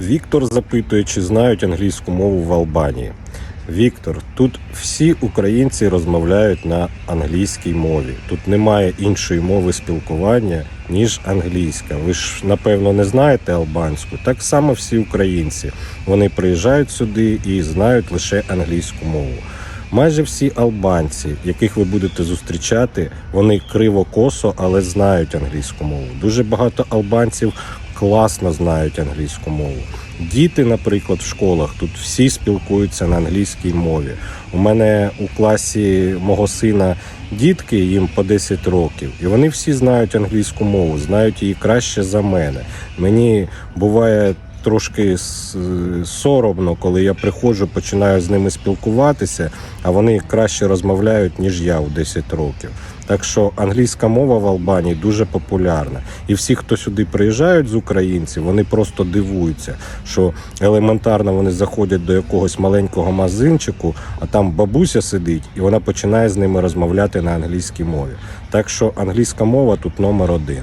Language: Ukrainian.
Віктор запитує, чи знають англійську мову в Албанії. Віктор, тут всі українці розмовляють на англійській мові. Тут немає іншої мови спілкування, ніж англійська. Ви ж напевно не знаєте албанську. Так само всі українці. Вони приїжджають сюди і знають лише англійську мову. Майже всі албанці, яких ви будете зустрічати, вони криво-косо, але знають англійську мову. Дуже багато албанців класно знають англійську мову. Діти, наприклад, в школах тут всі спілкуються на англійській мові. У мене у класі мого сина дітки, їм по 10 років, і вони всі знають англійську мову, знають її краще за мене. Мені буває трошки соромно, коли я приходжу, починаю з ними спілкуватися, а вони краще розмовляють, ніж я у 10 років. Так що англійська мова в Албанії дуже популярна. І всі, хто сюди приїжджають з українців, вони просто дивуються, що елементарно вони заходять до якогось маленького магазинчику, а там бабуся сидить, і вона починає з ними розмовляти на англійській мові. Так що англійська мова тут номер один.